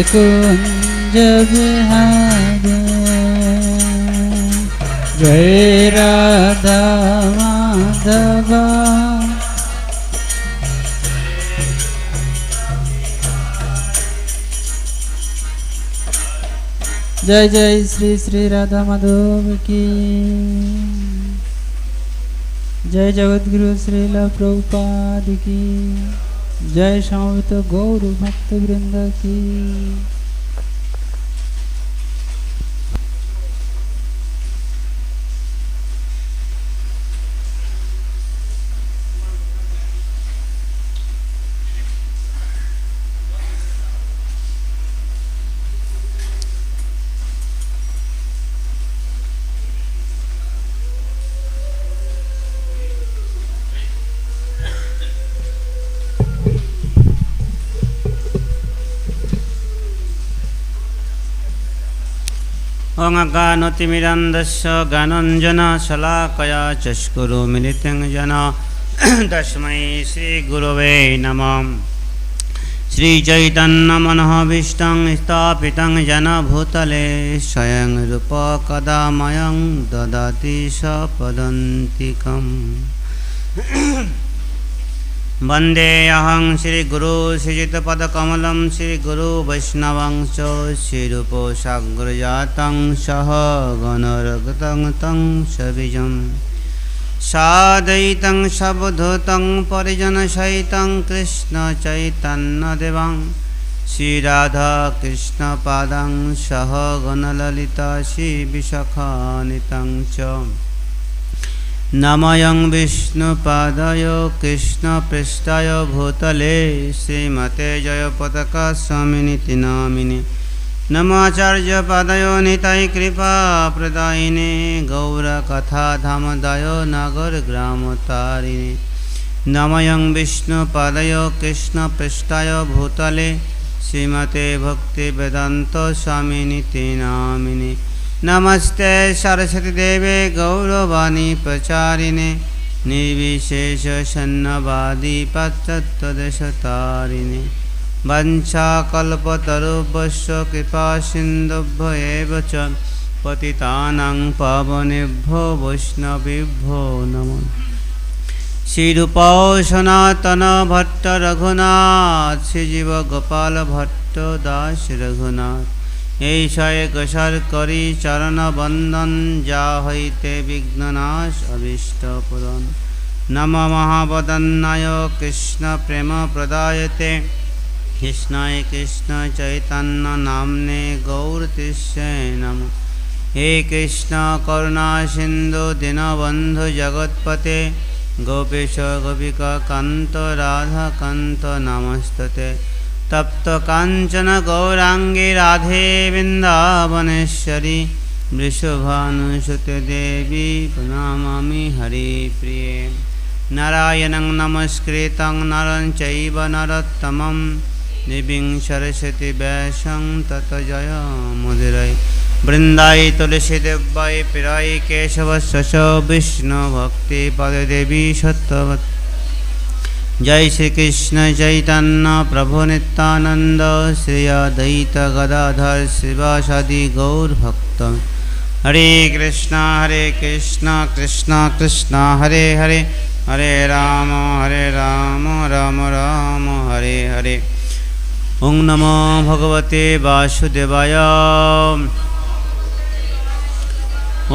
कुञ्ज विहार जय राधा माधवा। जय जय श्री श्री राधा माधव की। जय जगद्गुरु श्रीला प्रभुपाद की। जय शाम गौर भक्त वृंद की। अङ्गानतिमिरन्दस्य गानञ्जन शलाकया चष्कुरु मिलितं जन तस्मै श्रीगुरवे नमः श्रीचैतन्यमनःभीष्टं स्थापितं जनभूतले स्वयं रूप कदा मयं ददाति सपदन्तिकम् वन्देऽहं श्रीगुरु श्रीजितपदकमलं श्रीगुरुवैष्णवं च श्रीरूपोसाग्रजातं सह गणरगतं तं सविजं सादयितं सवधूतं परिजनसहितं कृष्णचैतन्यदेवं श्रीराधाकृष्णपादं सह गणललिता श्रीविशाखानितं च नमयं विष्णुपादाय कृष्णपृष्ठाय भूतले श्रीमते जयपताका स्वामिनिति नामिने नमाचार्यपादाय निताय कृपाप्रदायिने गौरकथाधामदाय नागरग्रामतारिणे नमयं विष्णुपादाय कृष्णपृष्ठाय भूतले श्रीमते भक्तिवेदान्तस्वामिनिति नामिने नमस्ते सरस्वतीदेवे गौरवाणी प्रचारिणे निर्विशेषसन्नवादी पाश्चात्यदेशतारिणे वञ्चाकल्पतरुभ्यश्च कृपासिन्धुभ्य एव च पतितानां पावनेभ्यो वैष्णवेभ्यो नमः श्रीरूपौ सनातनभट्ट रघुनाथ श्रीजीव गोपाल भट्ट दास रघुनाथ এই ছয় কষার করি চরণ বন্দন যা হইতে বিঘ্ননাশ অভীষ্ট পুরন নম মহাবদন্নায় কৃষ্ণ প্রেম প্রদায়তে। কৃষ্ণায় কৃষ্ণ চৈতন্য নামনে গৌরতিষ্যে নম। হে কৃষ্ণ করুণা সিন্ধু দীনবন্ধু জগৎপতে। গোপীশ গোপিকা কান্ত রাধা কান্ত নমস্ততে। রাধে বৃন্দাবনেশ্বরী বৃষভানুসুতে দেবী প্রণামামি হরি প্রিয়ে নারায়ণং নমস্কৃতং নরং চৈব নরোত্তমং দেবীং সরস্বতী ব্যাসং তত জয় মুদিরয় বৃন্দাই তুলসী দেব্যাই প্রিয় কেশবস্য বিষ্ণু ভক্তি পদে দেবী সত্যবত जय श्री कृष्ण चैतन्य प्रभु नित्यानंद श्री अद्वैत गदाधर शिवासादि गौर भक्त हरे कृष्णा हरे कृष्णा कृष्णा कृष्णा हरे हरे हरे राम हरे राम राम राम हरे हरे ओं नमो भगवते वासुदेवाय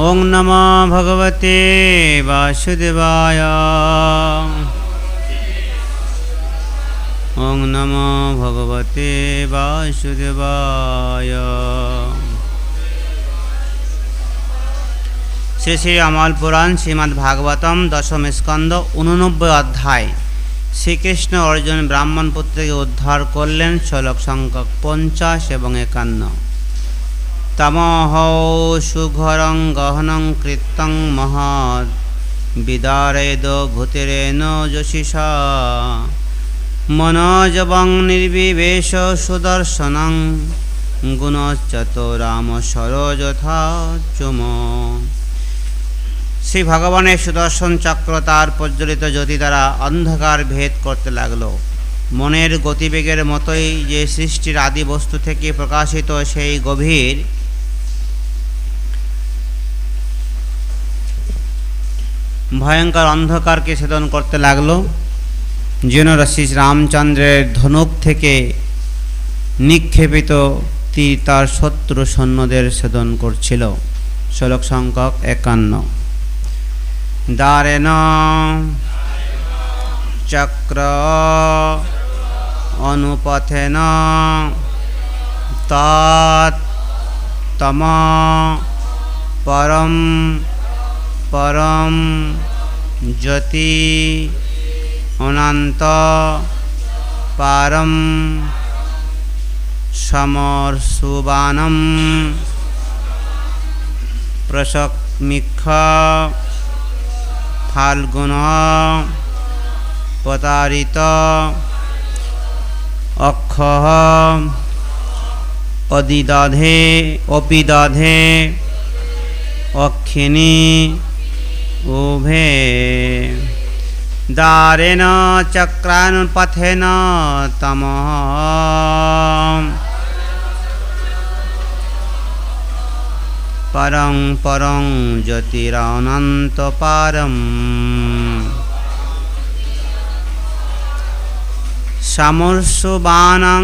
ओं नमो भगवते वासुदेवाय ওং নম ভগবতে বাসুদেবায়। শ্রী শ্রী অমল পুরাণ শ্রীমদ্ ভাগবতম দশম স্কন্দ উননব্বই অধ্যায়। শ্রীকৃষ্ণ অর্জুন ব্রাহ্মণ পুত্রকে উদ্ধার করলেন শ্লোক সংখ্যক পঞ্চাশ এবং একান্ন। তমহ সুঘরং গহনং কৃত্যং মহৎ। বিদারেদ ভূতিরেন যশিষা। মনোজবং নির্বিবেশ সুদর্শনং গুণচ্যত রাম চুম শ্রী ভগবানের সুদর্শন চক্র তার প্রজ্বলিত জ্যোতি দ্বারা অন্ধকার ভেদ করতে লাগল। মনের গতিবেগের মতোই যে সৃষ্টির আদি বস্তু থেকে প্রকাশিত সেই গভীর ভয়ঙ্কর অন্ধকারকে ছেদন করতে লাগল। যেন শ্রী রামচন্দ্রের ধনুক থেকে নিক্ষেপিত তীর তার শত্রু সৈন্যদের ছেদন করছিল। শ্লোক সংখ্যক একান্ন। দারেন চক্র অনুপথেন তম পরম পরম জ্যোতি অনন্ত পারম সমর্সুবানম প্রসমিক্ষ ফাল্গুন পতারিত অক্ষ অদিদধে অপিদধে অক্ষিণী উভে। দারেণ চক্রানুপথেন তম। পরং পরং জ্যোতিরনন্ত পারম। সমর্ষবাণং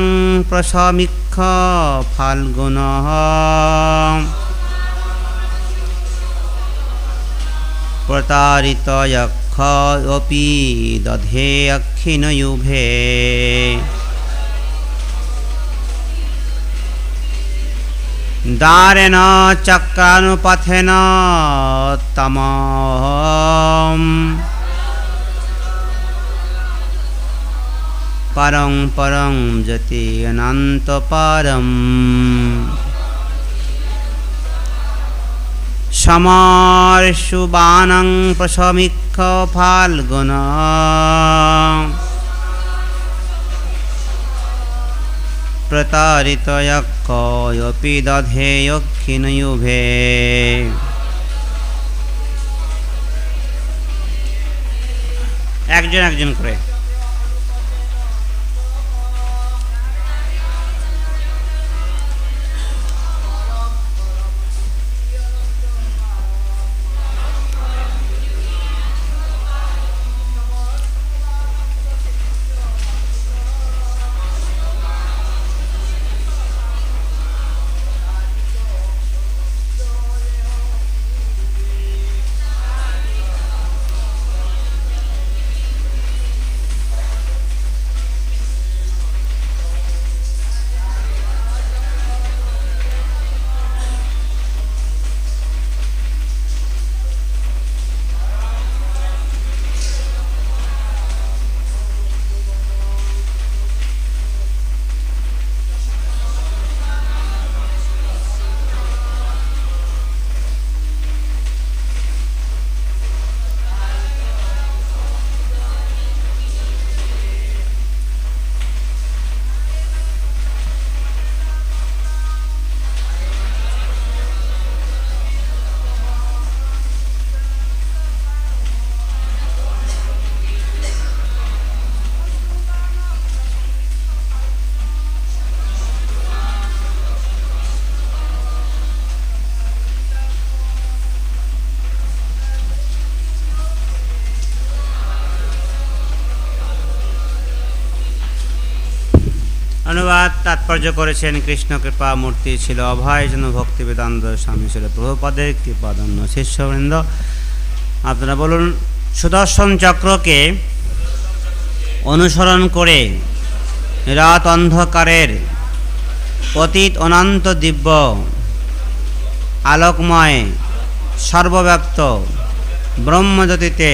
প্রশমিক্ষ ফাল্গুন। অপি দধে অক্ষিণয়ুভে দারেণ চক্রানুপথেন তম পরং পরং জ্যোতি অনন্ত পরম সমর্ষুবাণং প্রশমিক্ষ ফাল্গুন। প্রতারিতয়ক্ষয়পি দধেয়ক্ষিণয়ুভে একজন একজন করে। অনুবাদ তাৎপর্য করেছেন কৃষ্ণ কৃপা মূর্তি ছিল অভয়, যেন ভক্তি বেদান্ত স্বামী ছিল প্রভুপদের কৃপাদন্য শিষ্যবৃন্দ। আপনারা বলুন, সুদর্শন চক্রকে অনুসরণ করে রাত অন্ধকারের অতীত অনন্ত দিব্য আলোকময় সর্বব্যাপ্ত ব্রহ্মজ্যোতিতে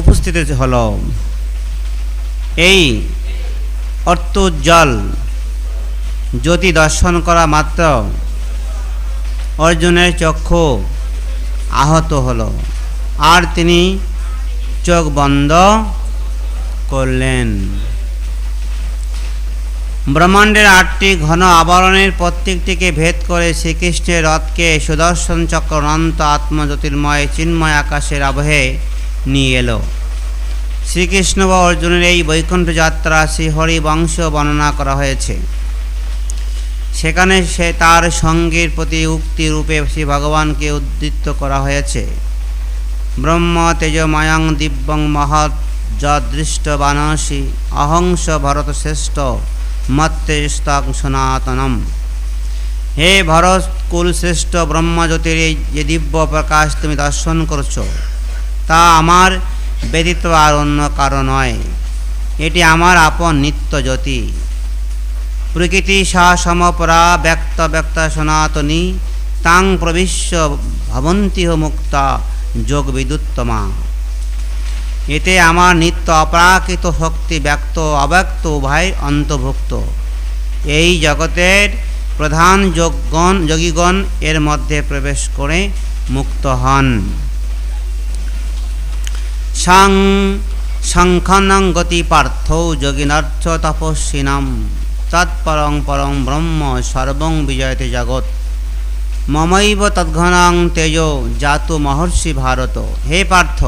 উপস্থিত হল। এই অর্থোজ্জ্বল জ্যোতি দর্শন করা মাত্র। অর্জুনের চক্ষু আহত হলো। আর তিনি চোখ বন্ধ করলেন। ব্রহ্মাণ্ডের আটটি ঘন আবরণের প্রত্যেকটিকে ভেদ করে শ্রীকৃষ্ণের রথকে সুদর্শন চক্র অনন্ত আত্মজ্যোতির্ময় চিন্ময় আকাশের আবহে নিয়ে এলো। শ্রীকৃষ্ণ বা অর্জুনের এই বৈকুণ্ঠ যাত্রা শ্রী হরিবংশ বর্ণনা করা হয়েছে। সেখানে সে তার সঙ্গীর প্রতি উক্তি রূপে শ্রী ভগবানকে উদ্দীপ্ত করা হয়েছে। ব্রহ্ম তেজময়ং দিব্যং মহৎ যদৃষ্ট বানসী অহংস ভরত শ্রেষ্ঠ মত্তেস্তং সনাতনম। হে ভরত কুলশ্রেষ্ঠ ব্রহ্মজ্যোতির এই যে দিব্য প্রকাশ তুমি দর্শন করছ, তা আমার ব্যতীত আর অন্য কারও নয়। এটি আমার আপন নিত্য জ্যোতি। প্রকৃতি সমপরা ব্যক্ত ব্যক্ত সনাতনী, তাং প্রবিশ্য ভবন্তিহ মুক্তা যোগ বিদুত্তমা। এতে আমার নিত্য অপ্রাকৃত শক্তি ব্যক্ত অব্যক্ত উভয় অন্তর্ভুক্ত। এই জগতের প্রধান যোগগণ, যোগীগণ এর মধ্যে প্রবেশ করে মুক্ত হন। সাং শঙ্খনং গতি পার্থ যোগিনার্থ তপস্বিনাম। তৎপরং পরং ব্রহ্ম সর্বং বিজয়তে জগৎ। মমৈব তদ্ঘনং তেজ জাতু মহর্ষি ভারত। হে পার্থ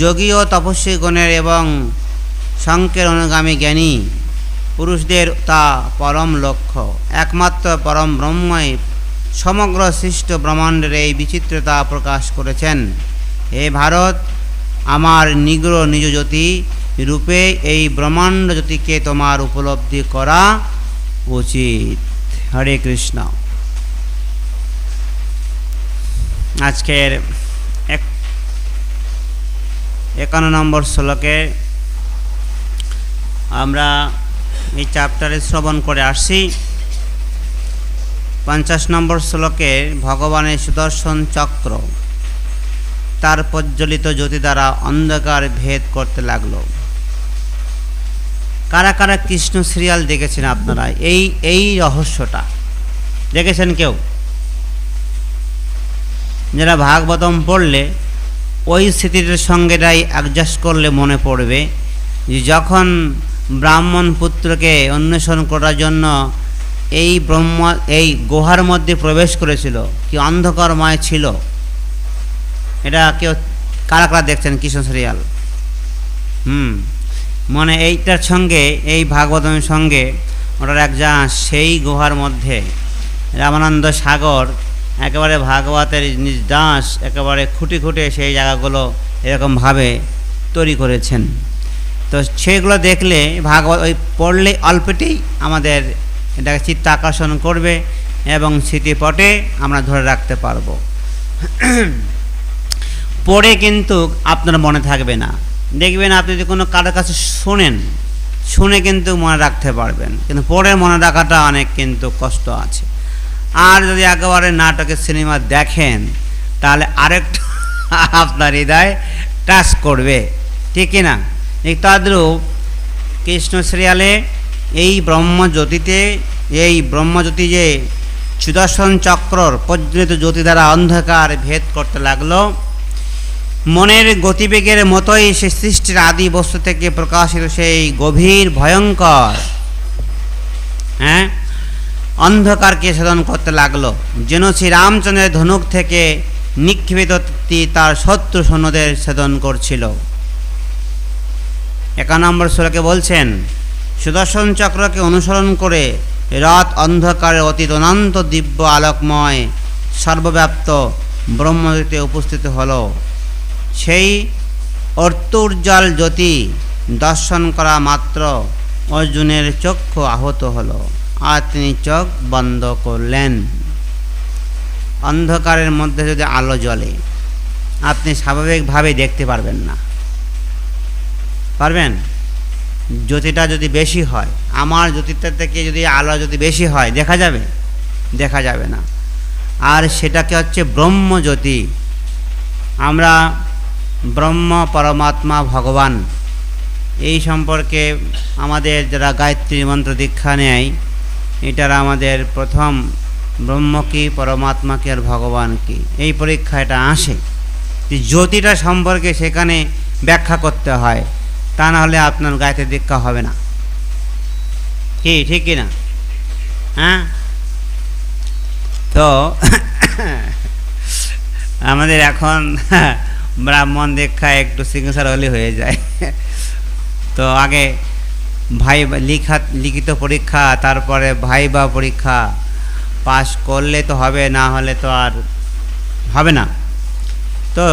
যোগী ও তপস্বীগণের এবং শঙ্কের অনুগামী জ্ঞানী, পুরুষদের তা পরম লক্ষ্য। একমাত্র পরম ব্রহ্মই সমগ্র সৃষ্ট ব্রহ্মাণ্ডের এই বিচিত্রতা প্রকাশ করেছেন। হে ভারত আমার নিগ্র নিজ জ্যোতি রূপে এই ব্রহ্মাণ্ড জ্যোতিকে তোমার উপলব্ধি করা উচিত। হরে কৃষ্ণ। আজকের এক, একান্ন নম্বর শ্লোকে আমরা এই চ্যাপ্টারে শ্রবণ করে আসছি। পঞ্চাশ নম্বর শ্লোকে ভগবানের সুদর্শন চক্র। তার প্রজ্বলিত জ্যোতি দ্বারা অন্ধকার ভেদ করতে লাগল। কারা কারা কৃষ্ণ সিরিয়াল দেখেছেন আপনারা? এই এই রহস্যটা। দেখেছেন কেউ? যারা ভাগবতম পড়লে, ওই স্মৃতিটার সঙ্গেটাই অ্যাডজাস্ট করলে মনে পড়বে যে যখন ব্রাহ্মণ পুত্রকে অন্বেষণ করার জন্য এই ব্রহ্ম, এই গুহার মধ্যে প্রবেশ করেছিল, কি অন্ধকারময় ছিল এটা কেউ কারা কারা দেখছেন কৃষ্ণ সিরিয়াল? হুম মানে এইটার সঙ্গে, এই ভাগবতমের সঙ্গে ওটার এক যা সেই গুহার মধ্যে রামানন্দ সাগর, একেবারে ভাগবতের নিজ দাস একেবারে খুঁটি খুঁটে সেই জায়গাগুলো এরকমভাবে তৈরি করেছেন। তো সেগুলো দেখলে ভাগবত, ওই পড়লে অল্পেতেই আমাদের এটাকে চিত্ত আকর্ষণ করবে এবং স্মৃতিপটে আমরা ধরে রাখতে পারব। পড়ে কিন্তু আপনার মনে থাকবে না। দেখবেন আপনি যদি কোনো কারোর কাছে শোনেন, শুনে কিন্তু মনে রাখতে পারবেন। কিন্তু পড়ে মনে রাখাটা অনেক কিন্তু কষ্ট আছে। আর যদি একেবারে নাটকের সিনেমা দেখেন, তাহলে আরেকটা আপনার হৃদয় টাচ করবে। ঠিক না? তদ্রূপ কৃষ্ণ সিরিয়ালে এই ব্রহ্মজ্যোতিতে, এই ব্রহ্মজ্যোতি যে সুদর্শন চক্রর প্রজ্বলিত জ্যোতি দ্বারা অন্ধকার ভেদ করতে লাগল মনের গতিবেগের মতোই সে সৃষ্টির আদি বস্তু থেকে প্রকাশিত সেই গভীর, ভয়ঙ্কর হ্যাঁ অন্ধকারকে সাধন করতে লাগল। যেন শ্রী রামচন্দ্রের ধনুক থেকে নিক্ষিপ্ত তীর তার শত্রু সৈন্যদের সেদন করছিল। একা নম্বর শ্লোকে বলছেন, সুদর্শন চক্রকে অনুসরণ করে রথ অন্ধকারে অতীত অনন্ত দিব্য আলোকময় সর্বব্যাপ্ত ব্রহ্মজ্যোতিতে উপস্থিত হলো। সেই অর্তুর্জল জ্যোতি দর্শন করা মাত্র অর্জুনের চক্ষু আহত হলো। আর তিনি চোখ বন্ধ করলেন। অন্ধকারের মধ্যে যদি আলো জ্বলে, আপনি স্বাভাবিকভাবে দেখতে পারবেন না। পারবেন? জ্যোতিটা যদি বেশি হয়, আমার জ্যোতিটা থেকে যদি আলো যদি বেশি হয়, দেখা যাবে? দেখা যাবে না। আর সেটাকে হচ্ছে ব্রহ্মজ্যোতি। আমরা ব্রহ্ম, পরমাত্মা, ভগবান। এই সম্পর্কে আমাদের যারা গায়ত্রী মন্ত্র দীক্ষা নেয়, এটার আমাদের প্রথম ব্রহ্ম কি, পরমাত্মা কি, আর ভগবান কি। এই পরীক্ষা এটা আসে। যে জ্যোতিটা সম্পর্কে সেখানে ব্যাখ্যা করতে হয়, তা না হলে আপনার গায়ত্রী দীক্ষা হবে না। কি, ঠিক কি না? হ্যাঁ? তো, আমাদের এখন ব্রাহ্মণ দীক্ষা একটু সিংসার হলে হয়ে যায়। তো আগে ভাই লিখা, লিখিত পরীক্ষা, তারপরে ভাইবা পরীক্ষা পাশ করলে তো হবে, না হলে তো আর হবে না। তো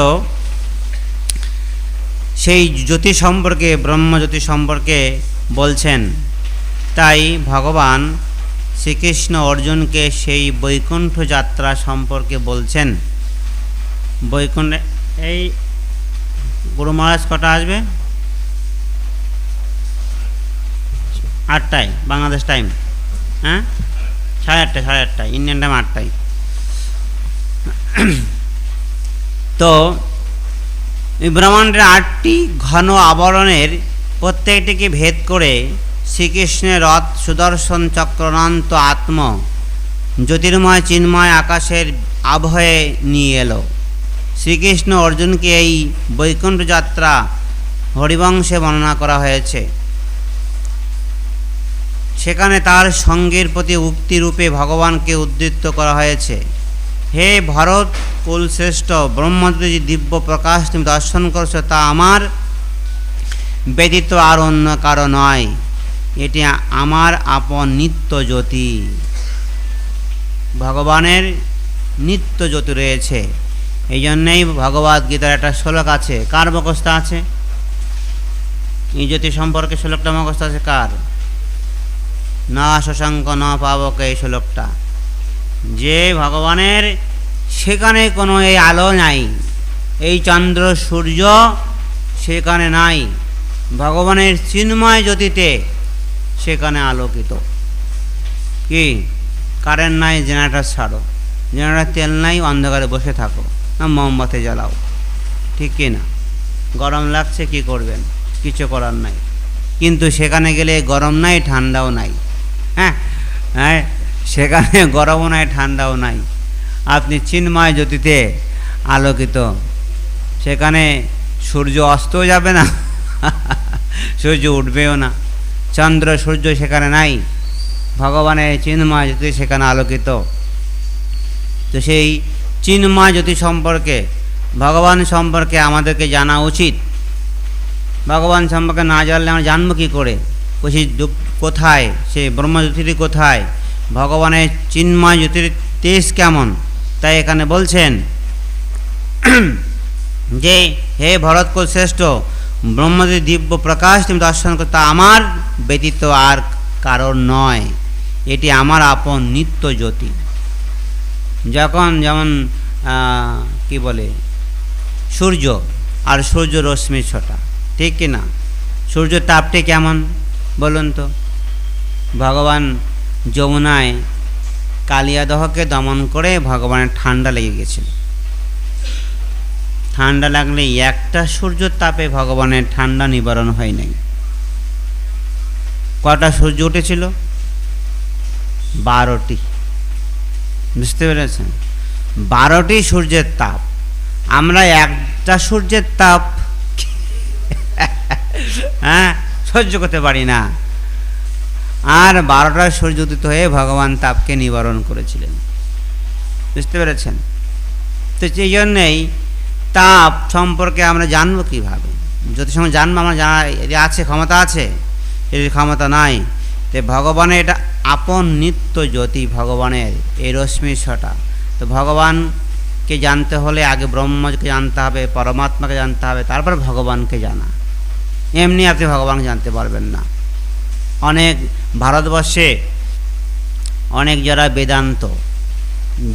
সেই জ্যোতি সম্পর্কে ব্রহ্মজ্যোতি সম্পর্কে বলছেন, তাই ভগবান শ্রীকৃষ্ণ অর্জুনকে সেই বৈকুণ্ঠ যাত্রা সম্পর্কে বলছেন। বৈকুণ্ঠ এই গুরু মহারাজ কটা আসবে? আটটায়, বাংলাদেশ টাইম হ্যাঁ? সাড়ে আটটায় সাড়ে আটটায় ইন্ডিয়ান টাইম আটটায়। তো ব্রহ্মাণ্ডের আটটি ঘন আবরণের প্রত্যেকটিকে ভেদ করে শ্রীকৃষ্ণের রথ, সুদর্শন চক্রনান্ত আত্ম, জ্যোতির্ময়, চিন্ময় আকাশের আবহে নিয়ে এলো। শ্রীকৃষ্ণ অর্জুনকে এই বৈকুণ্ঠ যাত্রা হরিবংশে বর্ণনা করা হয়েছে। সেখানে তার সঙ্গের প্রতি উক্তিরূপে ভগবানকে উদ্দীপ্ত করা হয়েছে। হে ভরত কুলশ্রেষ্ঠ ব্রহ্মজ্যোতি দিব্য প্রকাশ, তুমি দর্শন করছ, তা আমার ব্যতীত আর অন্য কারও নয়। এটি আমার আপন নিত্য জ্যোতি। ভগবানের নিত্য জ্যোতি রয়েছে। এই জন্যেই ভগবদ গীতার একটা শ্লোক আছে। কার মুখস্থ আছে? এই জ্যোতি সম্পর্কে শ্লোকটা মুখস্থ আছে কার? না শশাঙ্ক, না পাবক এই শ্লোকটা। যে ভগবানের সেখানে কোনো এই আলো নাই, এই চন্দ্র, সূর্য সেখানে নাই, ভগবানের চিন্ময় জ্যোতিতে সেখানে আলোকিত। কি? কারেন্ট নাই, জেনারেটার ছাড়ো। জেনারেটার তেল নাই, অন্ধকারে বসে থাকো। মোমবাতি জ্বালাও। ঠিক কি না? গরম লাগছে, কি করবেন? কিছু করার নাই। কিন্তু সেখানে গেলে গরম নাই, ঠান্ডাও নাই। হ্যাঁ? হ্যাঁ? সেখানে গরমও নাই, ঠান্ডাও নাই। আপনি চিন্ময় জ্যোতিতে আলোকিত। সেখানে সূর্য অস্তও যাবে না। সূর্য উঠবেও না। চন্দ্র, সূর্য সেখানে নাই। ভগবানের চিন্ময় জ্যোতি সেখানে আলোকিত। তো সেই চিন্ময় জ্যোতি সম্পর্কে, ভগবান সম্পর্কে আমাদেরকে জানা উচিত। ভগবান সম্পর্কে না জানলে আমরা জানব কী করে? বলছি কোথায়? সে ব্রহ্মজ্যোতিটি কোথায়? ভগবানের চিন্ময় জ্যোতির তেজ কেমন? তাই এখানে বলছেন যে, হে ভরতকুল শ্রেষ্ঠ ব্রহ্মজ্যোতি দিব্য প্রকাশ, তুমি দর্শন তা আমার ব্যতীত আর কারণ নয়। এটি আমার আপন নিত্য জ্যোতি। যখন যেমন কি বলে, সূর্য, আর সূর্য রশ্মি ছটা, ঠিক কি না? সূর্য তাপটি কেমন বলুন তো? ভগবান যমুনায় কালিয়াদহকে দমন করে ভগবানের ঠান্ডা লেগে গেছিল। ঠান্ডা লাগলে একটা সূর্যের তাপে ভগবানের ঠান্ডা নিবারণ হয় নাই। কটা সূর্য উঠেছিল? বারোটি। বুঝতে পেরেছেন? বারোটি সূর্যের তাপ। আমরা একটা সূর্যের তাপ হ্যাঁ সহ্য করতে পারি না। আর বারোটা সূর্য উদিত হয়ে ভগবান তাপকে নিবারণ করেছিলেন। বুঝতে পেরেছেন? তো সেই জন্যেই তাপ সম্পর্কে আমরা জানব কীভাবে? যদি সময় জানব, আমরা জানা আছে, ক্ষমতা আছে। এর ক্ষমতা নাই, তো ভগবানের এটা আপন নিত্য জ্যোতি ভগবানের, এই রশ্মি ছটা। তো ভগবানকে জানতে হলে আগে ব্রহ্মকে জানতে হবে, পরমাত্মাকে জানতে হবে, তারপর ভগবানকে জানা। এমনি আপনি ভগবানকে জানতে পারবেন না। অনেক ভারতবর্ষে অনেক যারা বেদান্ত,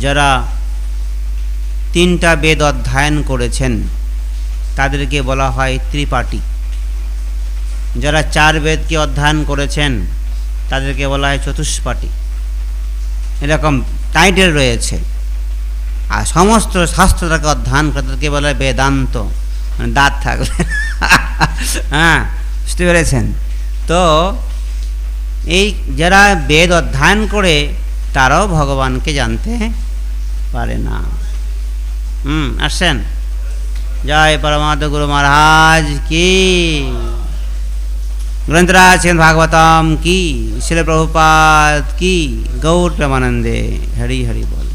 যারা তিনটা বেদ অধ্যয়ন করেছেন, তাদেরকে বলা হয় ত্রিপাঠী। যারা চার বেদকে অধ্যয়ন করেছেন তাদেরকে বলা হয় চতুষ্পাঠী। এরকম টাইটেল রয়েছে। আর সমস্ত শাস্ত্রটাকে অধ্যয়ন করে, তাদেরকে বলা হয় বেদান্ত। মানে দাঁত থাকলে। হ্যাঁ বুঝতে পেরেছেন? তো এই যারা বেদ অধ্যয়ন করে, তারাও ভগবানকে জানতে পারে না। হুম, আসছেন? জয় পরমাত্ম গুরু মহারাজ কি? গ্রন্থরাজ ভাগবতম কি শিল प्रभुपाद কি গৌর প্রেমানন্দে হরি হরি বল